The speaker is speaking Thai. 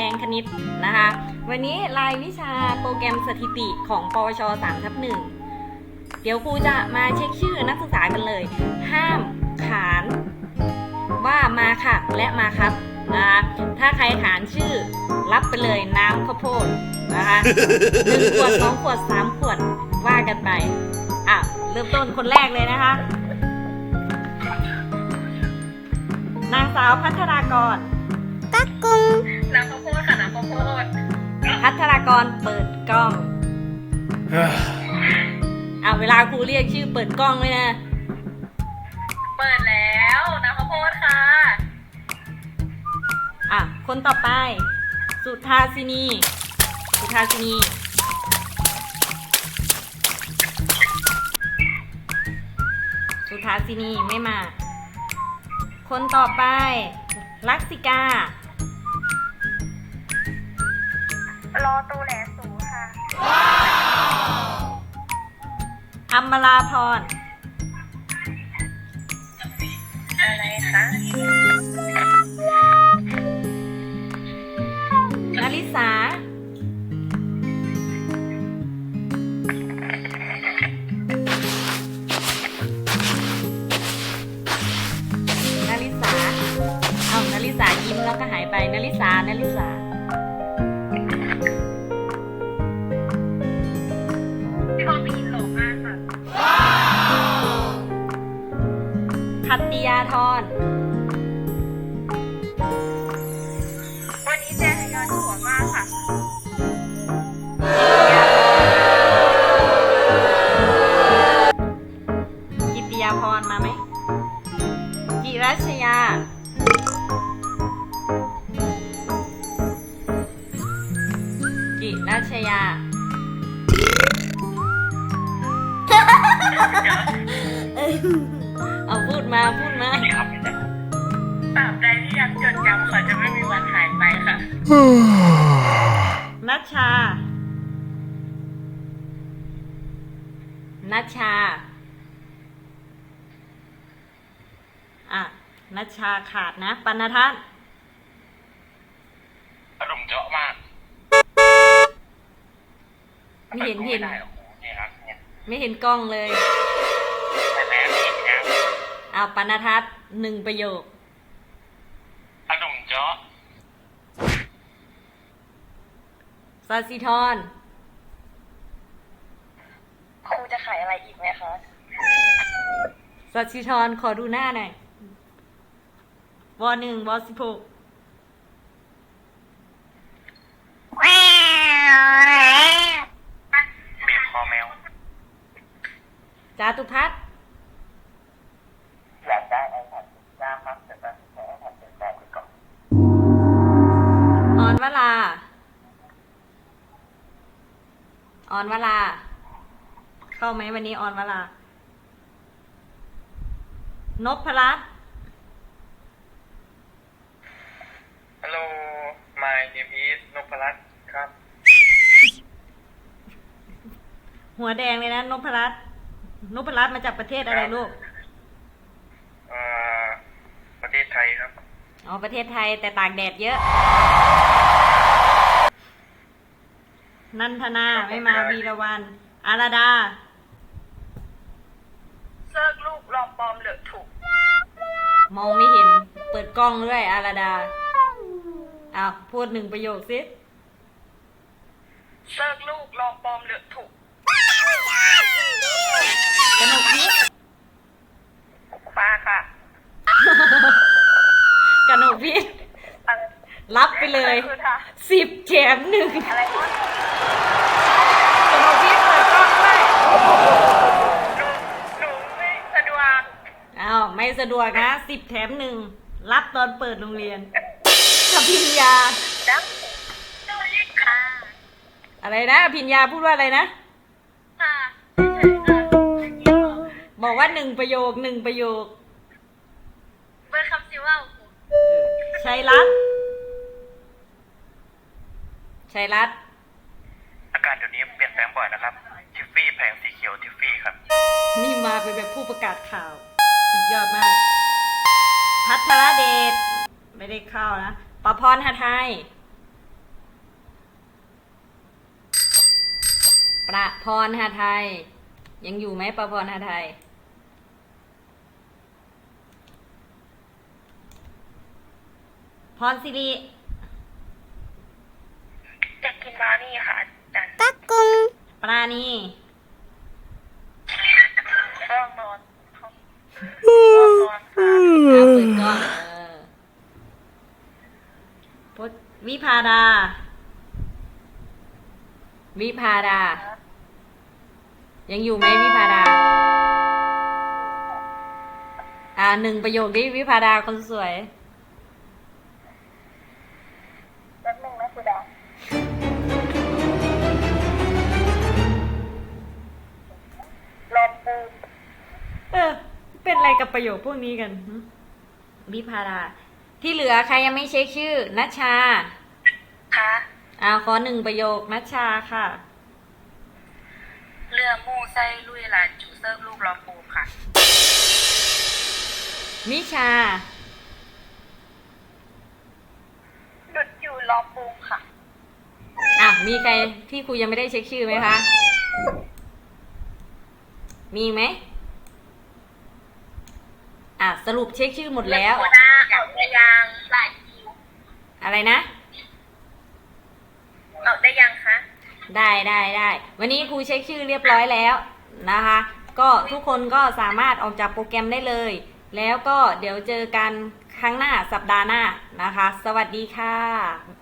แดงคณิตนะคะ วันนี้รายวิชาโปรแกรมสถิติของปวช3ทับหนึ่งเดี๋ยวครูจะมาเช็คชื่อนักศึกษากันเลย ห้ามขานว่ามาค่ะและมาครับนะคะถ้าใครขานชื่อรับไปเลยน้ำข้าวโพดนะคะหนึ่งขวดสองขวดสามขวดว่ากันไปอะเริ่มต้นคนแรกเลยนะคะ นางสาวพัฒนากรกักกุงน้ำข้าวโพดค่ะน้ำข้าวโพดพัฒนากรเปิดกล้องอะเวลาครูเรียกชื่อเปิดกล้องเลยนะ เปิดแล้วน้ำข้าวโพดค่ะ อะ คนต่อไป สุทาสินี สุทาสินีสุทาสินีไม่มา คนต่อไป ลักษิกา อตูแหลสูค่ะอัมมาลาพร อะไรคะนาริสา นาริสา เอานาริสายิ้มแล้วก็หายไป นาริสา นาริสา คัตติยาธรวันนี้เจฮยอนหัวมากค่ะ กิติยาพรมาไหมจิรัชยาจิรัชยาเอาพูด มาพูดมาตราบใดที่ยังจดจำเขาจะไม่มีวันหายไปค่ะ นัชชา นัชชา อะ นัชชาขาดนะ ปัณทัศน์อารมณ์เจาะมากไม่เห็นเห็น ไม่ได้หรอกครูเนี่ยครับเนี่ยไม่เห็นกล้องเลย เอาปัณทัศน์หนึ่งประโยคอารมณ์เจาะสาสิธรครูจะขายอะไรอีกไหมคะสาสิธรขอดูหน้าหน่อยวหนึ่งวสิบหกบีบคอแมวจาตุพัฒน์ ออนวลา เข้าไหมวันนี้ออนวลานพรัตน์ฮัลโหล my name is นพรัตน์ครับ หัวแดงเลยนะนพรัตน์นพรัตน์มาจากประเทศอะไรลูก เอ่อ ประเทศไทยครับ อ๋อ ประเทศไทยแต่ตากแดดเยอะ นันทนาไม่มาวีรวันอาราดาเซิร์กลูกลองปลอมเหลือถูก มองไม่เห็น เปิดกล้องด้วยอาราดาอ้าวพูดหนึ่งประโยคสิเซิร์กลูกลองปลอมเหลือถูกกนกพิษ ป้าค่ะ กนกพิษ อะไร รับไปเลย คือท่า สิบแถมหนึ่งอะไรวะกนกพิษเปิดกล้องด้วยหนูหนูไม่สะดวกอ้าวไม่สะดวกนะสิบแถมหนึ่งรับตอนเปิดโรงเรียนอภิญญาดังสวัสดีค่ะอะไรนะอภิญญาพูดว่าอะไรนะค่ะเฉยๆค่ะบอกว่าหนึ่งประโยคหนึ่งประโยค เบอร์คำซิว่าครูชัยรัตน์ ชัยรัตน์อาการเดี๋ยวนี้เปลี่ยนแปลงบ่อยนะครับ ทิฟฟี่แผงสีเขียวทิฟฟี่ครับ นี่มาเป็นแบบผู้ประกาศข่าว สุดยอดมาก พัทรเดช ไม่ได้เข้านะประพรหไทย ประพรหไทย ยังอยู่ไหมประพรหไทยพรสิริ ปราณีห้องนอนห้องนอนค่ะเอาเปิดกล้องเออพจน์วิภาดา วิภาดา ยังอยู่ไหมวิภาดา อ่าหนึ่งประโยคนี้วิภาดาคนสวย อะไรกับประโยคพวกนี้กันหึวิภาดาที่เหลือใครยังไม่เช็คชื่อนัชชา คะอ่าขอหนึ่งประโยคนัชชาค่ะ เรือมูไส้ลุยหลานจูเซิร์ฟลูกลอปูค่ะ มิชา ดุดอยู่ลอปูค่ะ อะ มีใครที่ครูยังไม่ได้เช็คชื่อไหมคะ มีไหม อะสรุปเช็คชื่อหมดแล้วหัวหน้าออกได้ยังหลายคิวอะไรนะ ออกได้ยังคะได้ได้ได้ วันนี้ครูเช็คชื่อเรียบร้อยแล้วนะคะ ก็ทุกคนก็สามารถออกจากโปรแกรมได้เลย แล้วก็เดี๋ยวเจอกันครั้งหน้าสัปดาห์หน้านะคะ สวัสดีค่ะ